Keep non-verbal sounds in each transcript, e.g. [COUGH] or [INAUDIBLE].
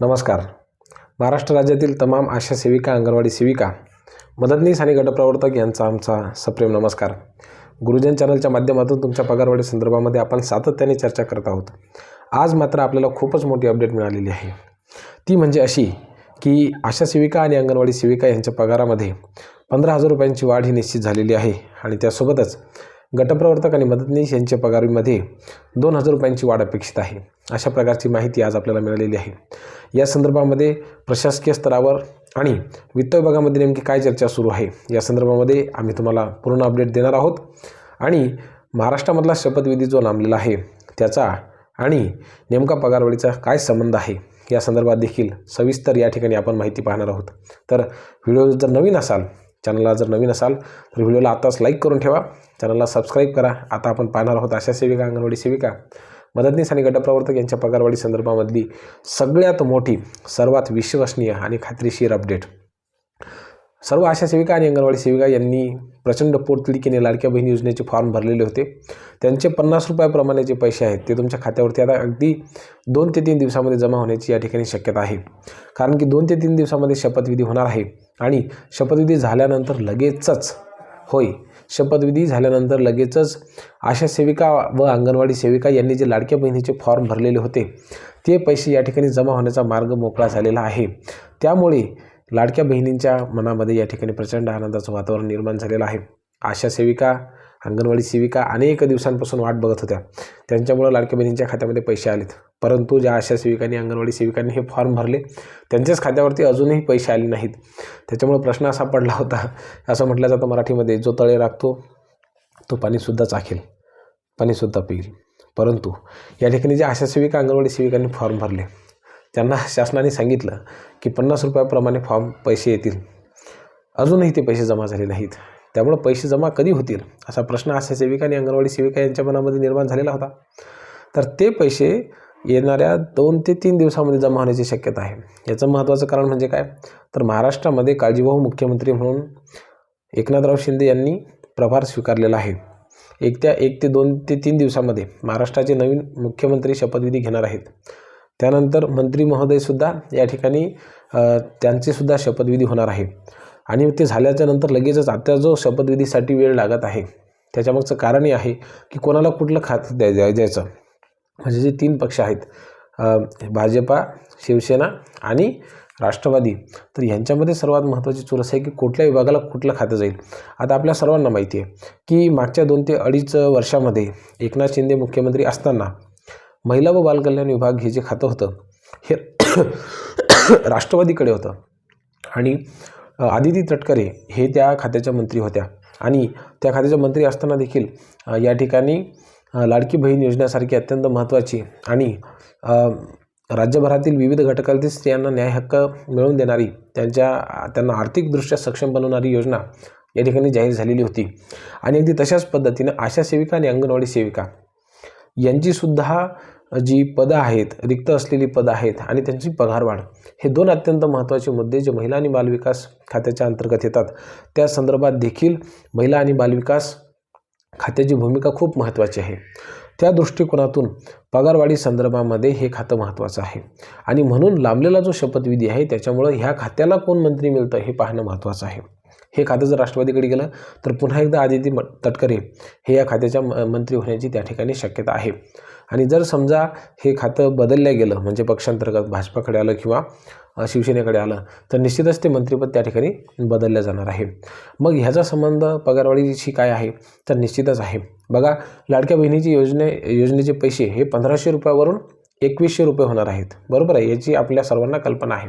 नमस्कार. महाराष्ट्र राज्यातील तमाम आशा सेविका अंगणवाडी सेविका मदतनीस आणि गटप्रवर्तक यांचा आमचा सप्रेम नमस्कार. गुरुजन चॅनलच्या माध्यमातून तुमच्या पगारवाढी संदर्भामध्ये आपण सातत्याने चर्चा करत आहोत. आज मात्र आपल्याला खूपच मोठी अपडेट मिळालेली आहे. ती म्हणजे अशी की आशा सेविका आणि अंगणवाडी सेविका यांच्या पगारामध्ये पंधरा हजार रुपयांची वाढ ही निश्चित झालेली आहे आणि त्यासोबतच गटप्रवर्तक आणि मदतनीस यांच्या पगारीमध्ये दोन हजार रुपयांची वाढ अपेक्षित आहे. अशा प्रकारची माहिती आज आपल्याला मिळालेली आहे. या संदर्भामध्ये प्रशासकीय स्तरावर आणि वित्त विभागामध्ये नेमकी काय चर्चा सुरू आहे या संदर्भामध्ये आम्ही तुम्हाला पूर्ण अपडेट देणार आहोत. आणि महाराष्ट्रामधला शपथविधी जो लांबलेला आहे त्याचा आणि नेमका पगारवाढीचा काय संबंध आहे या संदर्भात देखील सविस्तर या ठिकाणी आपण माहिती पाहणार आहोत. तर व्हिडिओ जर नवीन असाल चॅनलला जर नवीन असाल तर व्हिडिओला आताच लाईक करून ठेवा. चॅनलला सबस्क्राईब करा. आता आपण पाहणार आहोत आशा सेविका अंगणवाडी सेविका. मदतनीस आणि गटप्रवर्तक यांच्या पगारवाढी संदर्भामधली सगळ्यात मोठी सर्वात विश्वसनीय आणि खात्रीशीर अपडेट सर्व आशा सेविका आणि अंगणवाडी सेविका यांनी प्रचंड पोटतिडकीने लाडक्या बहिणी योजनेचे फॉर्म भरलेले होते. त्यांचे पन्नास रुपयाप्रमाणे जे पैसे आहेत ते तुमच्या खात्यावरती आता अगदी दोन ते तीन दिवसामध्ये जमा होण्याची या ठिकाणी शक्यता आहे. कारण की दोन ते तीन दिवसामध्ये शपथविधी होणार आहे आणि शपथविधी झाल्यानंतर लगेचच होय शपथविधी झाल्यानंतर लगेचच आशा सेविका व अंगणवाडी सेविका यांनी जे लाडक्या बहिणीचे फॉर्म भरलेले होते ते पैसे या ठिकाणी जमा होण्याचा मार्ग मोकळा झालेला आहे. त्यामुळे लाडक्या बहिणींच्या मनामध्ये या ठिकाणी प्रचंड आनंदाचं वातावरण निर्माण झालेलं आहे. आशा सेविका अंगणवाडी सेविका अनेक दिवसांपासून वाट बघत होत्या. त्यांच्यामुळं लाडक्या बहिणींच्या खात्यामध्ये पैसे आलेत. परंतु ज्या आशा सेविकांनी अंगणवाडी सेविकांनी हे फॉर्म भरले त्यांच्याच खात्यावरती अजूनही पैसे आले नाहीत. त्याच्यामुळं प्रश्न असा पडला होता असं म्हटलं जातं मराठीमध्ये जो तळे राखतो तो पाणीसुद्धा चाखेल पाणीसुद्धा पिईल. परंतु या ठिकाणी जे आशा सेविका अंगणवाडी सेविकांनी फॉर्म भरले त्यांना शासनाने सांगितलं की पन्नास रुपयाप्रमाणे फॉर्म पैसे येतील. अजूनही ते पैसे जमा झाले नाहीत. त्यामुळं पैसे जमा कधी होतील असा प्रश्न आशा सेविका आणि अंगणवाडी सेविका यांच्या मनामध्ये निर्माण झालेला होता. तर ते पैसे येणाऱ्या दोन ते तीन दिवसामध्ये जमा होण्याची शक्यता आहे. याचं महत्त्वाचं कारण म्हणजे काय? तर महाराष्ट्रामध्ये काळजीवाहू मुख्यमंत्री म्हणून एकनाथराव शिंदे यांनी प्रभार स्वीकारलेला आहे. एक त्या एक ते दोन ते तीन दिवसामध्ये महाराष्ट्राचे नवीन मुख्यमंत्री शपथविधी घेणार आहेत. त्यानंतर मंत्री महोदयसुद्धा या ठिकाणी त्यांचेसुद्धा शपथविधी होणार आहे. आणि ते झाल्याच्यानंतर लगेचच आता जो शपथविधीसाठी वेळ लागत आहे त्याच्यामागचं कारणही आहे की कोणाला कुठलं खातं द्या द्या द्यायचं. म्हणजे जे तीन पक्ष आहेत भाजपा शिवसेना आणि राष्ट्रवादी तर यांच्यामध्ये सर्वात महत्त्वाची चुरस आहे की कुठल्या विभागाला कुठलं खातं जाईल. आता आपल्या सर्वांना माहिती आहे की मागच्या दोन ते अडीच वर्षामध्ये एकनाथ शिंदे मुख्यमंत्री असताना महिला व बालकल्याण विभाग हे जे खातं होतं हे [COUGHS] राष्ट्रवादीकडे होतं. आणि आदिती तटकरे हे त्या खात्याच्या मंत्री होत्या. आणि त्या खात्याच्या मंत्री असताना देखील या ठिकाणी लाडकी बहीण योजनेसारखी अत्यंत महत्त्वाची आणि राज्यभरातील विविध घटकातील स्त्रियांना न्याय हक्क मिळवून देणारी त्यांच्या त्यांना आर्थिकदृष्ट्या सक्षम बनवणारी योजना या ठिकाणी जाहीर झालेली होती. आणि अगदी तशाच पद्धतीनं आशा सेविका आणि अंगणवाडी सेविका यांचीसुद्धा जी पदं आहेत रिक्त असलेली पदं आहेत आणि त्यांची पगारवाढ हे दोन अत्यंत महत्त्वाचे मुद्दे जे महिला आणि बालविकास खात्याच्या अंतर्गत येतात. त्या संदर्भात देखील महिला आणि बालविकास खात्याची भूमिका खूप महत्त्वाची आहे. त्या दृष्टिकोनातून पगारवाढी संदर्भामध्ये हे खातं महत्त्वाचं आहे. आणि म्हणून लांबलेला जो शपथविधी आहे त्याच्यामुळं ह्या खात्याला कोण मंत्री मिळतं हे पाहणं महत्त्वाचं आहे. हे खातं जर राष्ट्रवादीकडे गेलं तर पुन्हा एकदा आदिती तटकरे हे या खात्याच्या म मंत्री होण्याची त्या ठिकाणी शक्यता आहे. आणि जर समजा हे खातं बदललं गेलं म्हणजे पक्षांतर्गत भाजपाकडे आलं किंवा शिवसेनेकडे आलं तर निश्चितच ते मंत्रिपद त्या ठिकाणी बदललं जाणार आहे. मग ह्याचा संबंध पगारवाढीशी काय आहे? तर निश्चितच आहे. बघा लाडक्या बहिणीची योजने योजनेचे पैसे हे पंधराशे रुपयावरून एकवीसशे रुपये होणार आहेत. बरोबर आहे? याची आपल्या सर्वांना कल्पना आहे.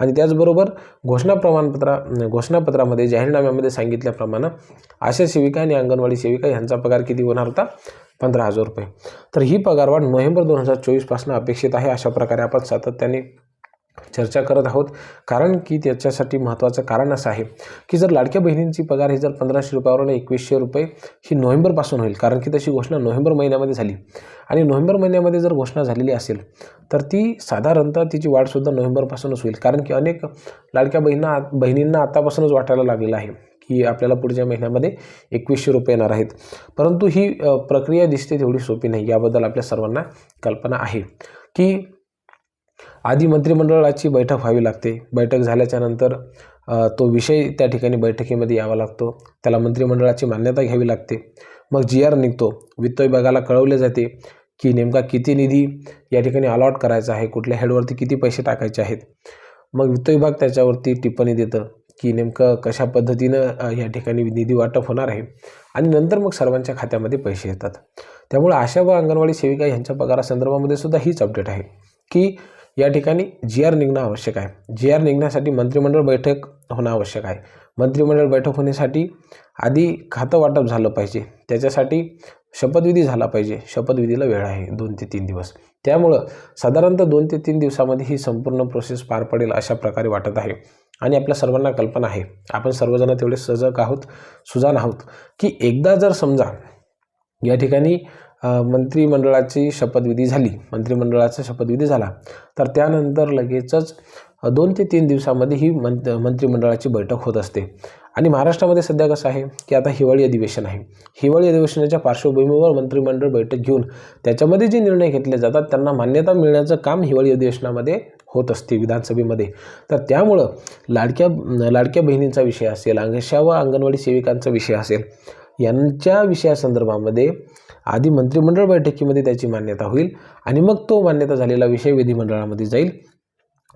आणि त्याचबरोबर घोषणा प्रमाणपत्रा घोषणापत्रामध्ये जाहीरनाम्यामध्ये सांगितल्याप्रमाणे आशा सेविका आणि अंगणवाडी सेविका यांचा पगार किती होणार होता? पंधरा हजार रुपये. तर ही पगारवाढ नोव्हेंबर दोन हजार चोवीसपासून अपेक्षित आहे अशा प्रकारे आपण सातत्याने चर्चा करत आहोत. कारण की त्याच्यासाठी महत्त्वाचं कारण असं आहे की जर लाडक्या बहिणींची पगार ही जर पंधराशे रुपयावरून एकवीसशे रुपये ही नोव्हेंबरपासून होईल. कारण की तशी घोषणा नोव्हेंबर महिन्यामध्ये झाली. आणि नोव्हेंबर महिन्यामध्ये जर घोषणा झालेली असेल तर ती साधारणतः तिची वाढसुद्धा नोव्हेंबरपासूनच होईल. कारण की अनेक लाडक्या बहिणा बहिणींना आतापासूनच वाटायला लागलेलं आहे की आपल्याला पुढच्या महिन्यामध्ये एकवीसशे रुपये येणार आहेत. परंतु ही प्रक्रिया दिसते तेवढी सोपी नाही. याबद्दल आपल्या सर्वांना कल्पना आहे की आधी मंत्रिमंडळाची बैठक व्हावी लागते. बैठक झाल्याच्यानंतर तो विषय त्या ठिकाणी बैठकीमध्ये यावा लागतो. त्याला मंत्रिमंडळाची मान्यता घ्यावी लागते. मग जी आर निघतो. वित्त विभागाला कळवले जाते की नेमका किती निधी या ठिकाणी अलॉट करायचा आहे कुठल्या हेडवरती किती पैसे टाकायचे आहेत. मग वित्त विभाग त्याच्यावरती टिप्पणी देतं की नेमकं कशा पद्धतीनं या ठिकाणी निधी वाटप होणार आहे आणि नंतर मग सर्वांच्या खात्यामध्ये पैसे येतात. त्यामुळे आशा व अंगणवाडी सेविका यांच्या पगारासंदर्भामध्ये सुद्धा हीच अपडेट आहे की या ठिकाणी जी आर निघणं आवश्यक आहे. जी आर निघण्यासाठी मंत्रिमंडळ बैठक होणं आवश्यक आहे. मंत्रिमंडळ बैठक होण्यासाठी आधी खातं वाटप झालं पाहिजे. त्याच्यासाठी शपथविधी झाला पाहिजे. शपथविधीला वेळ आहे दोन ते तीन दिवस. त्यामुळं साधारणतः दोन ते तीन दिवसामध्ये ही संपूर्ण प्रोसेस पार पडेल अशा प्रकारे वाटत आहे. आणि आपल्या सर्वांना कल्पना आहे. आपण सर्वजण तेवढे सजग आहोत सुजान आहोत की एकदा जर समजा या ठिकाणी मंत्रिमंडळाची शपथविधी झाली. मंत्रिमंडळाचा शपथविधी झाला. तर त्यानंतर लगेचच दोन ते तीन दिवसामध्ये ही मंत मंत्रिमंडळाची बैठक होत असते. आणि महाराष्ट्रामध्ये सध्या कसं आहे की आता हिवाळी अधिवेशन आहे. हिवाळी अधिवेशनाच्या पार्श्वभूमीवर मंत्रिमंडळ बैठक घेऊन त्याच्यामध्ये जे निर्णय घेतले जातात त्यांना मान्यता मिळण्याचं काम हिवाळी अधिवेशनामध्ये होत असते विधानसभेमध्ये. तर त्यामुळं लाडक्या लाडक्या बहिणींचा विषय असेल अंगशा व अंगणवाडी सेविकांचा विषय असेल यांच्या विषयासंदर्भामध्ये आधी मंत्रिमंडळ बैठकीमध्ये त्याची मान्यता होईल आणि मग तो मान्यता झालेला विषय विधिमंडळामध्ये जाईल.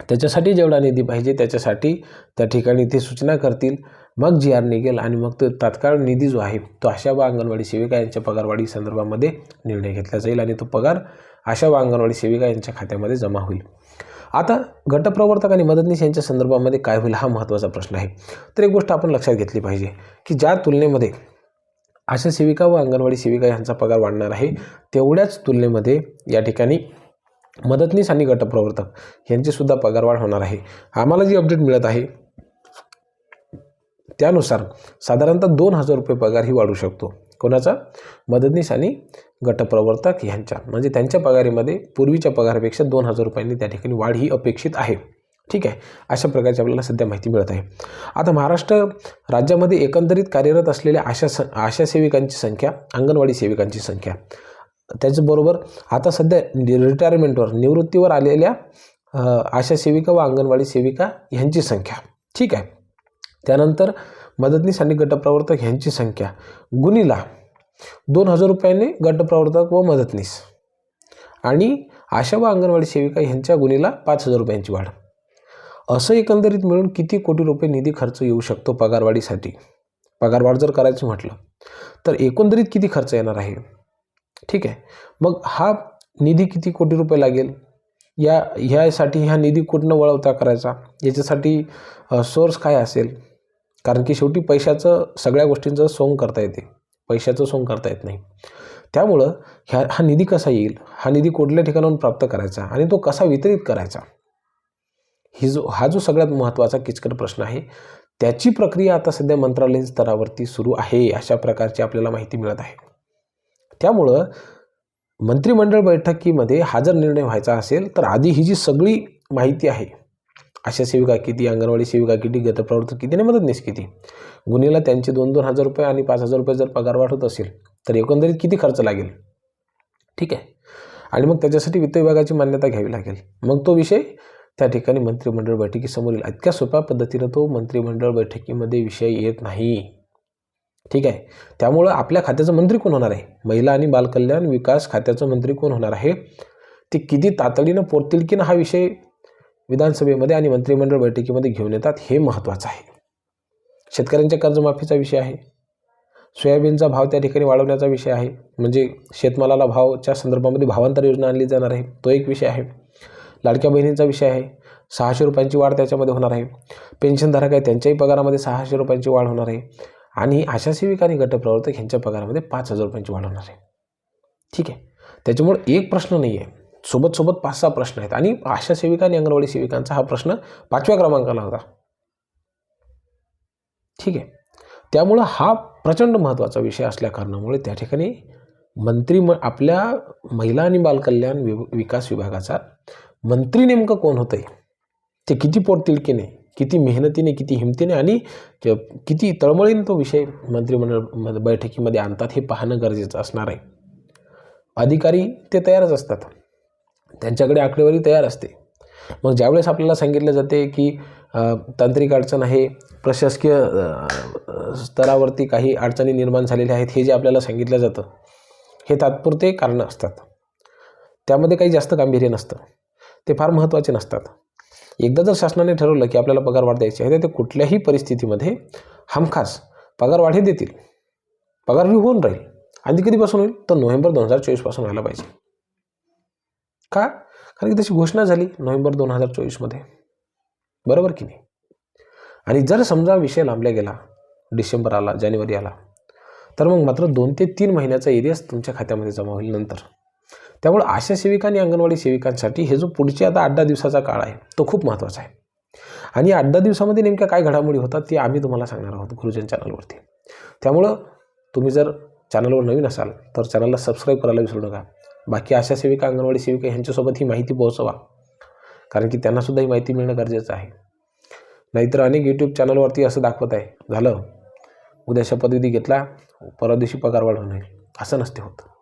त्याच्यासाठी जेवढा निधी पाहिजे त्याच्यासाठी त्या ठिकाणी ते सूचना करतील. मग जी आर निघेल आणि मग तो तात्काळ निधी जो आहे तो आशा व अंगणवाडी सेविका यांच्या पगारवाढी संदर्भामध्ये निर्णय घेतला जाईल आणि तो पगार आशा व अंगणवाडी सेविका यांच्या खात्यामध्ये जमा होईल. आता गटप्रवर्तक आणि मदतनीस यांच्या संदर्भामध्ये काय होईल हा महत्त्वाचा प्रश्न आहे. तर एक गोष्ट आपण लक्षात घेतली पाहिजे की ज्या तुलनेमध्ये आशा सेविका व अंगणवाडी सेविका यांचा पगार वाढणार आहे. तेवढ्याच तुलनेमध्ये या ठिकाणी मदतनीस आणि गटप्रवर्तक यांचीसुद्धा पगारवाढ होणार आहे. आम्हाला जी अपडेट मिळत आहे त्यानुसार साधारणतः दोन हजार रुपये पगारही वाढू शकतो. कोणाचा? मदतनीस आणि गटप्रवर्तक यांच्या. म्हणजे त्यांच्या पगारीमध्ये पूर्वीच्या पगारापेक्षा दोन हजार रुपयांनी त्या ठिकाणी वाढ ही अपेक्षित आहे. ठीक आहे अशा प्रकारची आपल्याला सध्या माहिती मिळत आहे. आता महाराष्ट्र राज्यामध्ये एकंदरीत कार्यरत असलेल्या आशा स आशा सेविकांची संख्या अंगणवाडी सेविकांची संख्या त्याचबरोबर आता सध्या रिटायरमेंटवर निवृत्तीवर आलेल्या आशा सेविका व अंगणवाडी सेविका ह्यांची संख्या. ठीक आहे. त्यानंतर मदतनीस आणि गटप्रवर्तक ह्यांची संख्या. गुणीला दोन हजार रुपयाने गटप्रवर्तक व मदतनीस. आणि आशा व अंगणवाडी सेविका ह्यांच्या गुणीला पाच हजार रुपयांची वाढ. असं एकंदरीत मिळून किती कोटी रुपये निधी खर्च येऊ शकतो पगारवाढीसाठी? पगारवाढ जर करायचं म्हटलं तर एकंदरीत किती खर्च येणार आहे? ठीक आहे. मग हा निधी किती कोटी रुपये लागेल? या ह्यासाठी ह्या निधी कुठनं वळवता करायचा? याच्यासाठी सोर्स काय असेल? कारण की शेवटी पैशाचं सगळ्या गोष्टींचं सोंग करता येते. पैशाचं सोंग करता येत नाही. त्यामुळं ह्या हा निधी कसा येईल? हा निधी कुठल्या ठिकाणाहून प्राप्त करायचा? आणि तो कसा वितरित करायचा? ही जो हा जो सगळ्यात महत्त्वाचा किचकट प्रश्न आहे त्याची प्रक्रिया आता सध्या मंत्रालयीन स्तरावरती सुरू आहे अशा प्रकारची आपल्याला माहिती मिळत आहे. त्यामुळं मंत्रिमंडळ बैठकीमध्ये हा जर निर्णय व्हायचा असेल तर आधी ही जी सगळी माहिती आहे अशा सेविका किती अंगणवाडी सेविका किती गतप्रवर्तक किती आणि मदतनीस किती गुन्हेला त्यांचे दोन दोन हजार रुपये आणि पाच हजार रुपये जर पगार वाढत असेल तर एकंदरीत किती खर्च लागेल? ठीक आहे. आणि मग त्याच्यासाठी वित्त विभागाची मान्यता घ्यावी लागेल. मग तो विषय त्या ठिकाणी मंत्रिमंडळ बैठकीसमोर येईल. इतक्या सोप्या पद्धतीनं तो मंत्रिमंडळ बैठकीमध्ये विषय येत नाही. ठीक आहे? त्यामुळं आपल्या खात्याचं मंत्री कोण होणार आहे? महिला आणि बालकल्याण विकास खात्याचं मंत्री कोण होणार आहे? ते किती तातडीनं पोरतील की ना हा विषय विधानसभेमध्ये आणि मंत्रिमंडळ बैठकीमध्ये घेऊन येतात हे महत्त्वाचं आहे. शेतकऱ्यांच्या कर्जमाफीचा विषय आहे. सोयाबीनचा भाव त्या ठिकाणी वाढवण्याचा विषय आहे. म्हणजे शेतमालाला भावच्या संदर्भामध्ये भावांतर योजना आणली जाणार आहे. तो एक विषय आहे. लाडक्या बहिणींचा विषय आहे. सहाशे रुपयांची वाढ त्याच्यामध्ये होणार आहे. पेन्शनधारक आहे त्यांच्याही पगारामध्ये सहाशे रुपयांची वाढ होणार आहे. आणि आशा सेविका आणि गटप्रवर्तक यांच्या पगारामध्ये पाच हजार रुपयांची वाढ होणार आहे. ठीक आहे. त्याच्यामुळे एक प्रश्न नाही आहे. सोबत सोबत पाच सहा प्रश्न आहेत. आणि आशा सेविका आणि अंगणवाडी सेविकांचा हा प्रश्न पाचव्या क्रमांकाला होता. ठीक आहे. त्यामुळं हा प्रचंड महत्त्वाचा विषय असल्या कारणामुळे त्या ठिकाणी मंत्री म आपल्या महिला आणि बालकल्याण वि विकास विभागाचा मंत्री नेमकं कोण होतं आहे ते किती पोटतिडकीने किती मेहनतीने किती हिमतीने आणि किती तळमळीने तो विषय मंत्रिमंडळ बैठकीमध्ये आणतात हे पाहणं गरजेचं असणार आहे. अधिकारी ते तयारच असतात. त्यांच्याकडे आकडेवारी तयार असते. मग ज्यावेळेस आपल्याला सांगितलं जाते की तांत्रिक अडचण आहे प्रशासकीय स्तरावरती काही अडचणी निर्माण झालेल्या आहेत हे जे आपल्याला सांगितलं जातं हे तात्पुरते कारणं असतात. त्यामध्ये काही जास्त गांभीर्य नसतं. ते फार महत्त्वाचे नसतात. एकदा जर शासनाने ठरवलं की आपल्याला पगार वाढ द्यायची आहे तर ते कुठल्याही परिस्थितीमध्ये हमखास पगार वाढ देतील. पगारही होऊन राहील. आणि ती कधीपासून होईल? तर नोव्हेंबर दोन हजार चोवीसपासून व्हायला पाहिजे. का? कारण की तशी घोषणा झाली नोव्हेंबर दोन हजार चोवीसमध्ये. बरोबर की नाही? आणि जर समजा विषय लांबला गेला डिसेंबर आला जानेवारी आला तर मग मात्र दोन ते तीन महिन्याचा एरियास तुमच्या खात्यामध्ये जमा होईल नंतर. त्यामुळे आशा सेविका आणि अंगणवाडी सेविकांसाठी हे जो पुढचे आता आठ दहा दिवसाचा काळ आहे तो खूप महत्त्वाचा आहे. आणि आठ दहा दिवसामध्ये नेमक्या काय घडामोडी होतात ते आम्ही तुम्हाला सांगणार आहोत गुरुजन चॅनलवरती. त्यामुळं तुम्ही जर चॅनलवर नवीन असाल तर चॅनलला सबस्क्राईब करायला विसरू नका. बाकी आशा सेविका अंगणवाडी सेविका ह्यांच्यासोबत ही माहिती पोहोचवा. कारण की त्यांनासुद्धा ही माहिती मिळणं गरजेचं आहे. नाहीतर अनेक यूट्यूब चॅनलवरती असं दाखवत आहे झालं. उद्या शपथविधी घेतला परवा दिवशी पगार वाढवणे असं नसते होतं.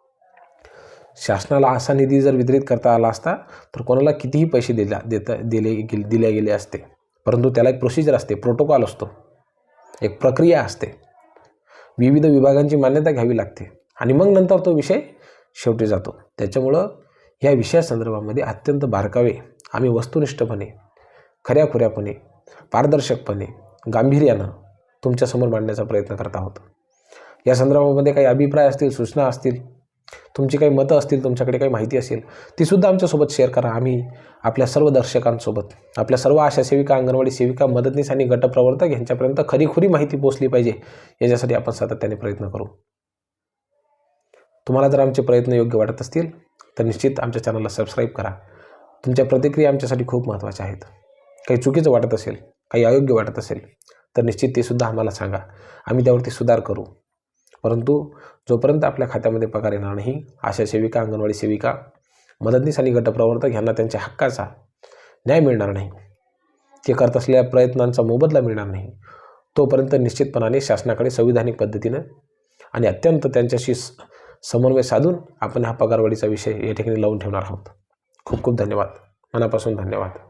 शासनाला असा निधी जर वितरित करता आला असता तर कोणाला कितीही पैसे दिला देता दिले गेले दिले गेले असते. परंतु त्याला एक प्रोसिजर असते प्रोटोकॉल असतो. एक प्रक्रिया असते. विविध विभागांची मान्यता घ्यावी लागते. आणि मग नंतर तो विषय शेवटी जातो. त्याच्यामुळं ह्या विषयासंदर्भामध्ये अत्यंत बारकावे आम्ही वस्तुनिष्ठपणे खऱ्याखुऱ्यापणे पारदर्शकपणे गांभीर्यानं तुमच्यासमोर मांडण्याचा प्रयत्न करत आहोत. या संदर्भामध्ये काही अभिप्राय असतील सूचना असतील तुमची काही मतं असतील तुमच्याकडे काही माहिती असेल तीसुद्धा आमच्यासोबत शेअर करा. आम्ही आपल्या सर्व दर्शकांसोबत आपल्या सर्व आशा सेविका अंगणवाडी सेविका मदतनीस आणि गटप्रवर्तक यांच्यापर्यंत खरीखुरी माहिती पोचली पाहिजे. याच्यासाठी आपण सातत्याने प्रयत्न करू. तुम्हाला जर आमचे प्रयत्न योग्य वाटत असतील तर निश्चित आमच्या चॅनलला सबस्क्राईब करा. तुमच्या प्रतिक्रिया आमच्यासाठी खूप महत्त्वाच्या आहेत. काही चुकीचं वाटत असेल काही अयोग्य वाटत असेल तर निश्चित ते सुद्धा आम्हाला सांगा. आम्ही त्यावरती सुधार करू. परंतु जोपर्यंत आपल्या खात्यामध्ये पगार येणार नाही आशा सेविका अंगणवाडी सेविका मदतनीस आणि गटप्रवर्तक यांना त्यांच्या हक्काचा न्याय मिळणार नाही. ते करत असलेल्या प्रयत्नांचा मोबदला मिळणार नाही. तोपर्यंत निश्चितपणाने शासनाकडे संविधानिक पद्धतीनं आणि अत्यंत त्यांच्याशी स- समन्वय साधून आपण हा पगारवाढीचा विषय या ठिकाणी लावून ठेवणार आहोत. खूप खूप धन्यवाद. मनापासून धन्यवाद.